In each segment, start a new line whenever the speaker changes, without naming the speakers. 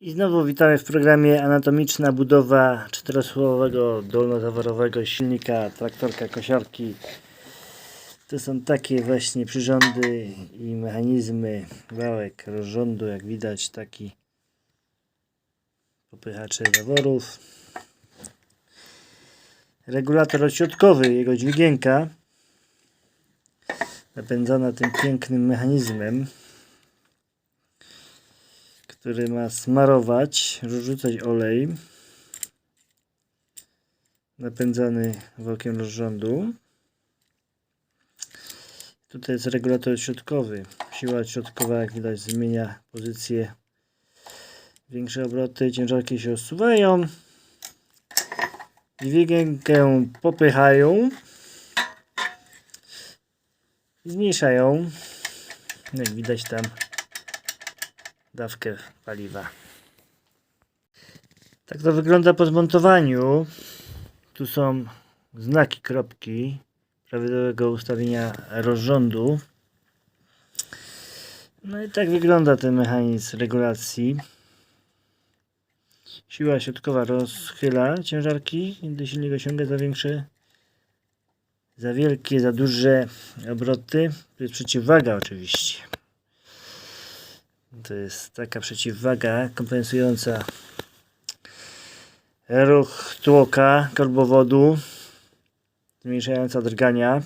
I znowu witamy w programie Anatomiczna budowa czterosłowowego dolnozaworowego silnika traktorka kosiarki. To są takie właśnie przyrządy i mechanizmy wałek rozrządu, jak widać taki popychacze zaworów. Regulator odśrodkowy, jego dźwigienka napędzana tym pięknym mechanizmem który ma smarować, rozrzucać olej napędzany wałkiem rozrządu. Tutaj jest regulator środkowy. Siła środkowa, jak widać, zmienia pozycję. Większe obroty, ciężarki się osuwają. Dźwigienkę popychają. Zmniejszają. Jak widać tam dawkę paliwa. Tak to wygląda po zmontowaniu. Tu są znaki kropki prawidłowego ustawienia rozrządu. No i tak wygląda ten mechanizm regulacji. Siła środkowa rozchyla ciężarki, gdy silnik osiąga za większe, za wielkie, za duże obroty. To jest przeciwwaga oczywiście. To jest taka przeciwwaga kompensująca ruch tłoka korbowodu, zmniejszająca drgania.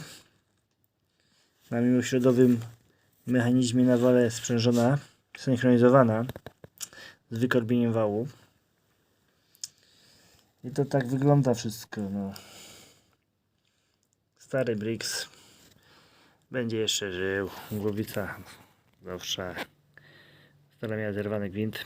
Na mimośrodowym mechanizmie na wale sprzężona, synchronizowana z wykorbieniem wału. I to tak wygląda wszystko. No. Stary Brix będzie jeszcze żył. Głowica zawsze Stara miała zerwany gwint.